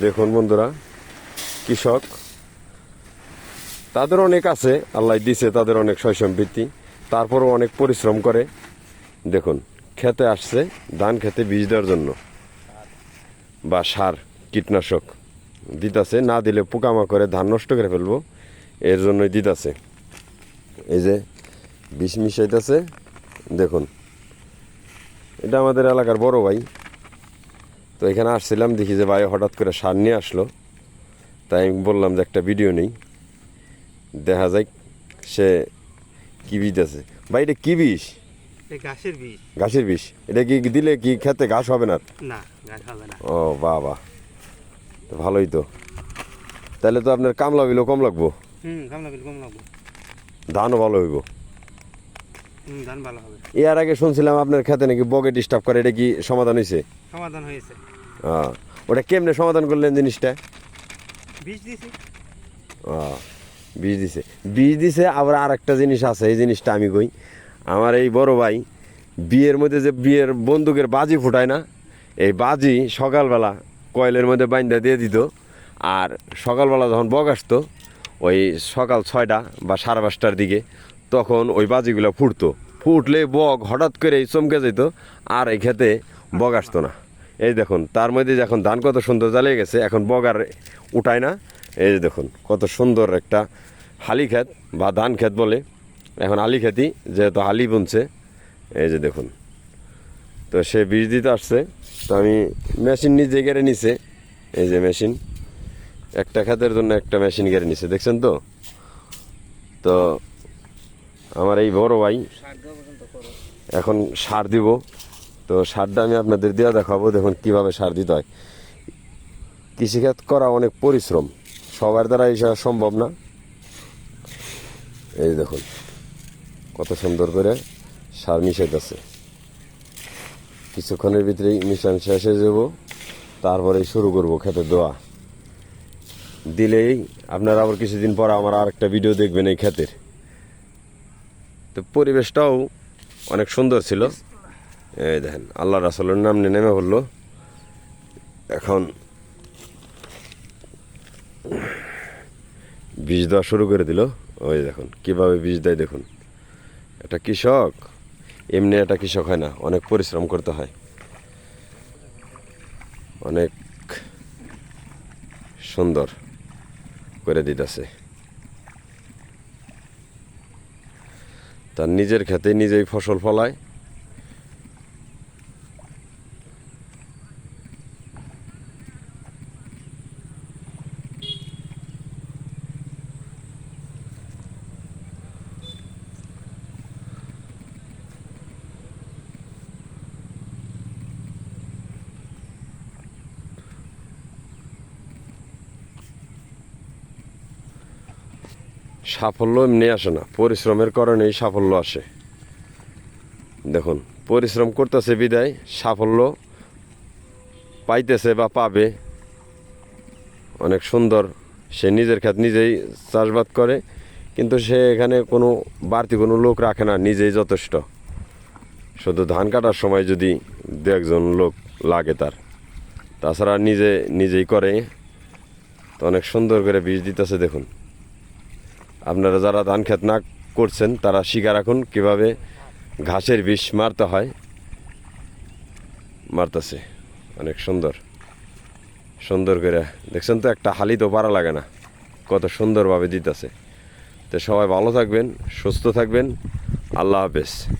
দেখুন বন্ধুরা, কৃষক, তাদের অনেক আছে, আল্লাহ দিছে তাদের অনেক সয় সম্পত্তি তারপরও অনেক পরিশ্রম করে। দেখুন, খেতে আসছে, ধান খেতে বীজ দেওয়ার জন্য। বা সার, কীটনাশক দিতাছে, না দিলে পোকামাকড়ে ধান নষ্ট করে ফেলব, এর জন্যই দিতাছে। এই যে বিষ মিশাইতেছে, দেখুন, এটা আমাদের এলাকার বড় ভাই তো এখানে আসছিলাম দেখি যে ভাই হঠাৎ করে সার নিয়ে আসলো। তাই আমি বললাম যে একটা ভিডিও নেই। দেখা যায় সে কী বীজ আছে। ভাই এটা কী বিষ ঘাসের বীজ। ঘাসের বিষ এটা কি দিলে কি খেতে ঘাস হবে না? না ঘাস হবে না। ও বাহ বাহ তো ভালোই তো। তাহলে তো আপনার কামলা বিলও কম লাগবো। হুম গামলা বিল কম লাগবে। ধানও ভালো হইব। ধান ভালো হবে। এর আগে শুনছিলাম আপনার খেতে নাকি বগে ডিস্টার্ব করে এটা কি সমাধান হয়েছে? সমাধান হয়েছে। ওটা কেমনে সমাধান করলেন জিনিসটা? বীজ দিছি। বীজ দিছে। বীজ দিছে আবার আর একটা জিনিস আছে এই জিনিসটা আমি কই। আমার এই বড় ভাই বিয়ের মধ্যে যে বিয়ের বন্দুকের বাজি ফুটায় না এই বাজি সকালবেলা কয়েলের মধ্যে বাইন্দা দিয়ে দিত আর সকালবেলা যখন বগ আসতো ওই সকাল ছয়টা বা সাড়ে পাঁচটার দিকে তখন ওই বাজিগুলো ফুটতো। ফুটলে বগ হঠাৎ করে চমকে যেত, আর এই খেতে বগ আসতো না। এই দেখুন, তার মধ্যে যখন ধান কত সুন্দর জ্বালিয়ে গেছে, এখন বগ আর উঠায় না। এই যে দেখুন, কত সুন্দর একটা হালি ক্ষেত বা ধান ক্ষেত বলে। এখন আলি খেতি, যেহেতু হালি বুনছে, এই যে দেখুন। তো সে বীজ দিতে আসছে। তো আমি মেশিন নিজে গেড়ে নিছে, এই যে মেশিন। একটা খাতের জন্য একটা মেশিন গেড়ে নিছে, দেখছেন তো? তো আমার এই বড় ভাই। এখন সার দিব। তো সারটা আমি আপনাদের দেওয়া দেখাবো, দেখুন কীভাবে সার দিতে হয়। কৃষিখাত করা অনেক পরিশ্রম। সবার দ্বারা এইসব সম্ভব না। এই দেখুন, কত সুন্দর করে সার মিশাইতেছে। কিছুক্ষণের ভিতরেই মিশান শেষ হয়ে যাব। তারপরে শুরু করব খেতে দেওয়া দিলেই আপনারা আবার কিছুদিন পর আমার আর একটা ভিডিও দেখবেন এই ক্ষেতের। তো পরিবেশটাও অনেক সুন্দর ছিল। এই দেখেন, আল্লাহ রাসলের নাম নিয়ে নেমে পড়ল। এখন বীজ দেওয়া শুরু করে দিল। ওই দেখুন, কীভাবে বীজ দেয় দেখুন। একটা কৃষক, এমনি একটা কৃষক হয় না, অনেক পরিশ্রম করতে হয়। অনেক সুন্দর করে দিতেছে। তার নিজের খেতে নিজেই ফসল ফলায়। সাফল্য এমনি আসে না। পরিশ্রমের কারণেই সাফল্য আসে। দেখুন, পরিশ্রম করতেছে বিদায়, সাফল্য পাইতেছে বা পাবে। অনেক সুন্দর, সে নিজের ক্ষেত নিজেই চাষবাদ করে, কিন্তু সে এখানে কোনো, বাড়তি কোনো লোক রাখে না, নিজেই যথেষ্ট। শুধু ধান কাটার সময় যদি দু একজন লোক লাগে তার। তাছাড়া নিজে নিজেই করে। তো অনেক সুন্দর করে বীজ দিতেছে, দেখুন। আপনারা যারা ধান খেত না করছেন, তারা শিখে রাখুন। কীভাবে ঘাসের বিষ মারতে হয়, মারতেছে। অনেক সুন্দর। সুন্দর করে। দেখছেন তো, একটা হালি তো পারা লাগে না। কত সুন্দরভাবে দিতেছে। তো সবাই ভালো থাকবেন, সুস্থ থাকবেন। আল্লাহ হাফেজ।